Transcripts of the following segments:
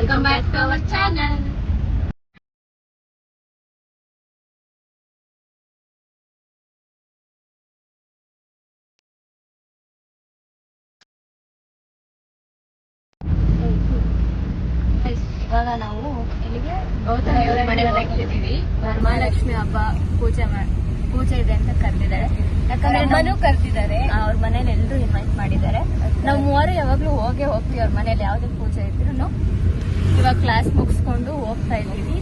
Welcome back to our channel. ಇವಾಗ ನಾವು ಎಲ್ಲಿಗೆ ಹೋಗ್ತಿದೀವಿ ವರಮಹಾಲಕ್ಷ್ಮಿ ಹಬ್ಬ ಪೂಜೆ ಮಾಡ್ ಪೂಜೆ ಇದೆ ಅಂತ ಕರೆದಿದ್ದಾರೆ. ಯಾಕಂದ್ರೆ ನಮ್ಮನ್ನು ಕರ್ದಿದ್ದಾರೆ. ಅವ್ರ ಮನೇಲಿ ಎಲ್ಲರೂ ಇನ್ವೈಟ್ ಮಾಡಿದ್ದಾರೆ. ನಾವು ಮೂವರು ಯಾವಾಗ್ಲೂ ಹೋಗೇ ಹೋಗ್ತೀವಿ ಅವ್ರ ಮನೇಲಿ ಯಾವ್ದೇ ಪೂಜೆ ಇದ್ರು ಕ್ಲಾಸ್ ಮುಗಿಸ್ಕೊಂಡು ಹೋಗ್ತಾ ಇದ್ದೀವಿ.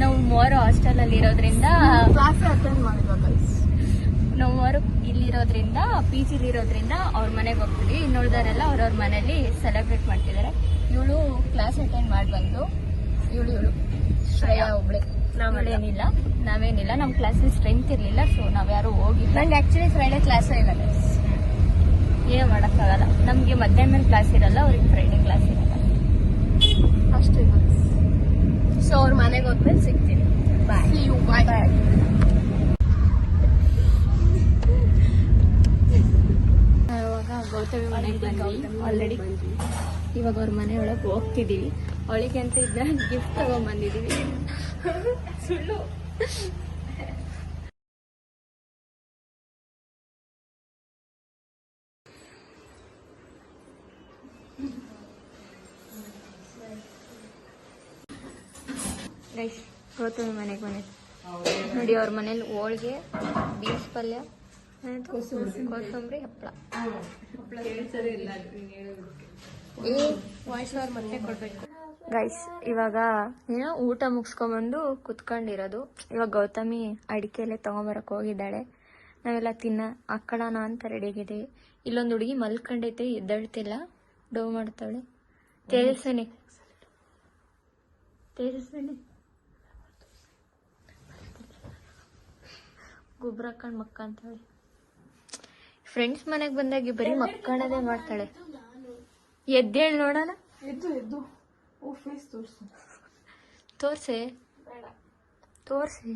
ನಾವು ಮೂವರು ಹಾಸ್ಟೆಲ್ ಅಲ್ಲಿ ಇರೋದ್ರಿಂದ ನಾವು ಮೂವರು ಇಲ್ಲಿರೋದ್ರಿಂದ ಪಿ ಜಿಲಿ ಇರೋದ್ರಿಂದ ಅವ್ರ ಮನೆಗೆ ಹೋಗ್ತೀವಿ. ಇನ್ನುಳಿದವರೆಲ್ಲ ಅವ್ರವ್ರ ಮನೇಲಿ ಸೆಲೆಬ್ರೇಟ್ ಮಾಡ್ತಿದ್ದಾರೆ. ಇವಳು ಕ್ಲಾಸ್ ಅಟೆಂಡ್ ಮಾಡಿ ಬಂದು ಇವಳು ಇವಳು. ಶ್ರೇಯಾ ಒಬ್ಳೆ. ನಾವೇನಿಲ್ಲ. ನಾವೇನಿಲ್ಲ ನಮ್ಮ ಕ್ಲಾಸಲ್ಲಿ ಸ್ಟ್ರೆಂತ್ ಇರಲಿಲ್ಲ ಸೊ ನಾವ್ಯಾರು ಹೋಗಿಲ್ಲ. ನಂಗೆ ಆಕ್ಚುಲಿ ಫ್ರೈಡೆ ಕ್ಲಾಸ್ ಇಲ್ಲ ಏನು ಮಾಡೋಕ್ಕಾಗಲ್ಲ. ನಮಗೆ ಮಧ್ಯಾಹ್ನ ಕ್ಲಾಸ್ ಇರಲ್ಲ ಅವ್ರಿಗೆ ಫ್ರೈಡೆ ಕ್ಲಾಸ್ ಇರಲ್ಲ. ಅಷ್ಟೇ. ಸೊ ಅವ್ರ ಮನೆಗೆ ಹೋದ್ಮೇಲೆ ಸಿಗ್ತೀನಿ. ಬಾಯ್ See you, bye. ಇವಾಗ ಗೌತಮಿ ಮನೆಗೆ ಬಂದ್ವಿ. ಆಲ್ರೆಡಿ ಇವಾಗ ಅವ್ರ ಮನೆ ಒಳಗೆ ಹೋಗ್ತಿದೀವಿ. ಅವಳಿಗೆ ಅಂತ ಇದ್ದ ಗಿಫ್ಟ್ ತಗೊಂಡ್ಬಂದಿದ್ದೀವಿ ಸುಳ್ಳು. ಗೈಸ್ ಗೌತಮಿ ಮನೆಗೆ ಬಂದಿದ್ದು ನೋಡಿ ಅವ್ರ ಮನೇಲಿ ಹೋಳಿಗೆ ಬೀನ್ಸ್ ಪಲ್ಯ ಕೊತ್ತಂಬರಿ ಹಪ್ಪಳ. ಹಪ್ಪಳ ವಾಯ್ಸ್ ಅವ್ರ ಮತ್ತೆ ಕೊಡ್ಬೇಕು. ಗೈಸ್ ಇವಾಗ ಏನೋ ಊಟ ಮುಗಿಸ್ಕೊಂಬಂದು ಕುತ್ಕೊಂಡಿರೋದು. ಇವಾಗ ಗೌತಮಿ ಅಡಿಕೆಲೆ ತಗೊಂಬರಕ್ ಹೋಗಿದ್ದಾಳೆ. ನಾವೆಲ್ಲ ತಿನ್ನ ಅಕ್ಕಡನ ಅಂತ ಆಗಿದೆ ಇಲ್ಲೊಂದು ಹುಡುಗಿ ಮಲ್ಕೊಂಡೈತೆ ಎದ್ದಳ್ತಿಲ್ಲ. ಡೋ ಮಾಡ್ತಾಳೆ. ತೇಜಸ್ವಿನಿ. ತೇಜಸ್ವಿನಿ. ಗೊಬ್ಬರ ಹಾಕೊಂಡು ಮಕ್ಕ ಅಂತೇಳಿ. ಫ್ರೆಂಡ್ಸ್ ಮನೆಗೆ ಬಂದಾಗ ಬರೀ ಮಕ್ಕಳದೇ ಮಾಡ್ತಾಳೆ. ಎದ್ದೇಳಿ ನೋಡೋಣ? ಎದ್ದು ಎದ್ದು. ಓ ಫೇಸ್ ತೋರಿಸು. ತೋರ್ಸಿ? ತೋರ್ಸಿ?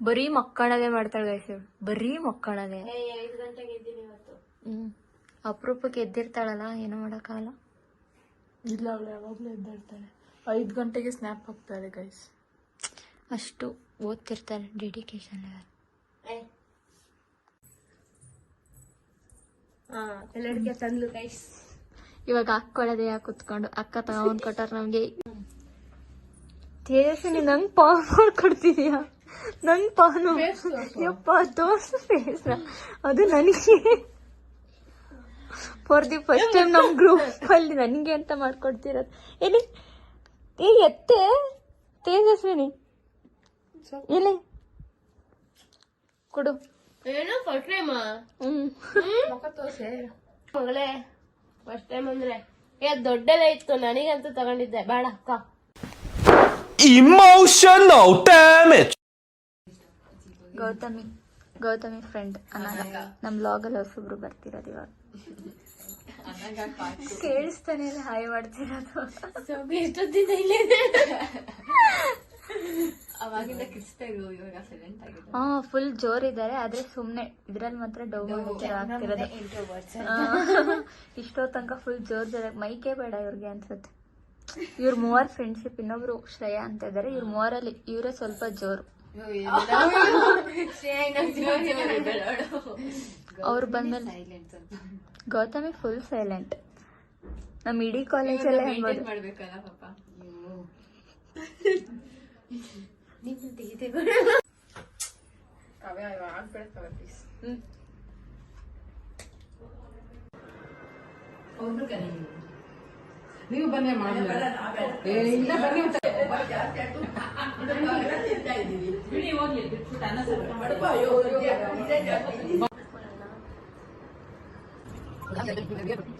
ಬರೀ ಮಕ್ಕಳದೇ ಮಾಡ್ತಾಳೆ ಗೈಸ್ ಬರೀ ಮಕ್ಕಳದೇ ಹ್ಮ್. ಅಪರೂಪಕ್ಕೆ ಎದ್ದಿರ್ತಾಳಲ್ಲ ಏನು ಮಾಡೋಕ್ಕಾಗಲ್ಲ. ಇಲ್ಲ ಅವಳು ಯಾವಾಗಲೂ ಎದ್ದಾಡ್ತಾಳೆ ಐದು ಗಂಟೆಗೆ ಸ್ನ್ಯಾಪ್ ಹಾಕ್ತಾಳೆ ಗೈಸ್ ಅಷ್ಟು ಓದ್ತಿರ್ತಾರೆ ಡೆಡಿಕೇಶನ್ ತಂದ್ಲು ಗೈಸ್ ಇವಾಗ ಹಾಕೊಳ್ಳೋದೇ ಯಾಕೆ ಕುತ್ಕೊಂಡು? ಅಕ್ಕ ತಗೊಂಡ್ ಕೊಟ್ಟಾರ ನಮ್ಗೆ. ತೇಜಸ್ವಿನಿ ನಂಗ್ ಪಾನ್ ಮಾಡ್ಕೊಡ್ತಿದ್ಯಾ? ನಂಗ್ ಪಾನು ಯಪ್ಪ ತೋರ್ಸು ಫೇಸ್ ಅದು ನನಗೆ. ಫಾರ್ ದಿ ಫಸ್ಟ್ ಟೈಮ್ ನಮ್ ಗ್ರೂಪ್ ಅಲ್ಲಿ ನನಗೆ ಅಂತ ಮಾಡ್ಕೊಡ್ತಿರೋದು? ಏನಿ ಏ ಎತ್ತೆ? ತೇಜಸ್ವಿನಿ. ಎಲ್ಲಿ ಕೊಡು. ಏನು ಫಸ್ಟ್ ಟೈಮ್ ಮಗಳೇ ಫಸ್ಟ್ ಟೈಮ್ ಅಂದ್ರೆ. ಏ ದೊಡ್ಡದೇ ಇತ್ತು ನನಗಂತೂ ತಗೊಂಡಿದ್ದೆ. ಬೇಡ ಅಕ್ಕ emotional damage Gautami Gautami friend ಅನಾಗ. ನಮ್ ಲಾಗಲ್ಲಿ ಹೊಸಬ್ರು ಬರ್ತಿರೋದು ಇವಾಗ. ಕೇಳಿಸ್ತಾನೆ ಇಲ್ಲ ಹಾಯ್ ಮಾಡ್ತಿರೋದು. ಹಾ ಫುಲ್ ಜೋರ್ ಇದಾರೆ ಆದ್ರೆ ಸುಮ್ನೆ ಇದ್ರಲ್ಲಿ ಮಾತ್ರ ಡೌ ಆಗ್ತಿರೋದು. ಇಷ್ಟೋ ತನಕ ಫುಲ್ ಜೋರ್ ಜೋರ ಮೈಕೆ ಬೇಡ ಇವ್ರಿಗೆ ಅನ್ಸುತ್ತೆ. ಇವ್ರ ಮೂವರ್ ಫ್ರೆಂಡ್ಶಿಪ್ ಇನ್ನೊಬ್ರು ಶ್ರೇಯಾ ಅಂತ ಇದಾರೆ. ಇವ್ರ ಮೂವರಲ್ಲಿ ಇವರೇ ಸ್ವಲ್ಪ ಜೋರು. ಅವ್ರು ಬಂದ್ಮೇಲೆ ಗೌತಮಿ ಫುಲ್ ಸೈಲೆಂಟ್ ನಮ್ ಇಡೀ ಕಾಲೇಜಲ್ಲೇ ಅನ್ಬೋದು ನೀವು ಬನ್ನಿ ಮಾಡಿಲ್ಲ ಏ ಇಲ್ಲ ಬನ್ನಿ ಅವ್ರು ಕೊಡ್ತೀನಿ